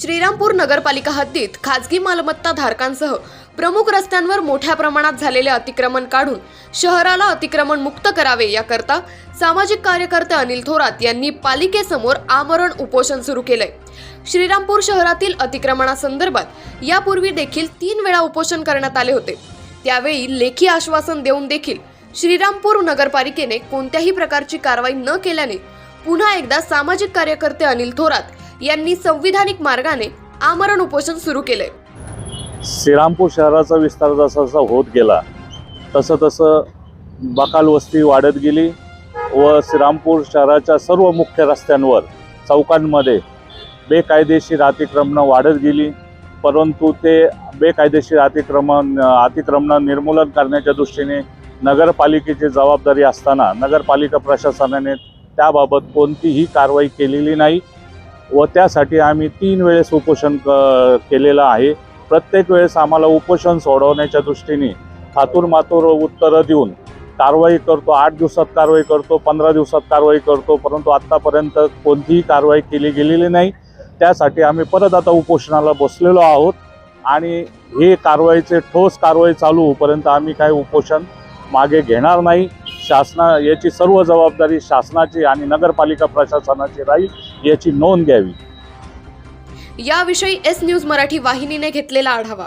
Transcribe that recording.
श्रीरामपूर नगरपालिका हद्दीत खाजगी मालमत्ता धारकांसह प्रमुख रस्त्यांवर मोठ्या प्रमाणात झालेले अतिक्रमण काढून शहराला अतिक्रमण मुक्त करावे याकरता सामाजिक कार्यकर्ते अनिल थोरात यांनी पालिकेसमोर आमरण उपोषण सुरू केलंय. श्रीरामपूर शहरातील अतिक्रमणासंदर्भात यापूर्वी देखील तीन वेळा उपोषण करण्यात आले होते. त्यावेळी लेखी आश्वासन देऊन देखील श्रीरामपूर नगरपालिकेने कोणत्याही प्रकारची कारवाई न केल्याने पुन्हा एकदा सामाजिक कार्यकर्ते अनिल थोरात यांनी संविधानिक मार्गाने आमरण उपोषण सुरू केले. श्रीरामपूर शहराचा विस्तार जसा जसा होत गेला तसं तसं बकाल वस्ती वाढत गेली व श्रीरामपूर शहराच्या सर्व मुख्य रस्त्यांवर चौकांमध्ये बेकायदेशीर अतिक्रमणं वाढत गेली. परंतु ते बेकायदेशीर अतिक्रमण अतिक्रमणं निर्मूलन करण्याच्या दृष्टीने नगरपालिकेची जबाबदारी असताना नगरपालिका प्रशासनाने त्याबाबत कोणतीही कारवाई केलेली नाही. व त्यासाठी आम्ही तीन वेळेस उपोषण क केलेलं आहे. प्रत्येक वेळेस आम्हाला उपोषण सोडवण्याच्या दृष्टीने खातूर मातूर उत्तरं देऊन कारवाई करतो. आठ दिवसात कारवाई करतो पंधरा दिवसात कारवाई करतो परंतु आत्तापर्यंत कोणतीही कारवाई केली गेलेली नाही. त्यासाठी आम्ही परत आता उपोषणाला बसलेलो आहोत आणि हे कारवाईचे ठोस कारवाई चालू होईपर्यंत आम्ही काय उपोषण मागे घेणार नाही. शासना याची सर्व जबाबदारी शासनाची आणि नगरपालिका प्रशासनाची राहील. याची नोंद घ्यावी. याविषयी एस न्यूज मराठी वाहिनीने घेतलेला आढावा.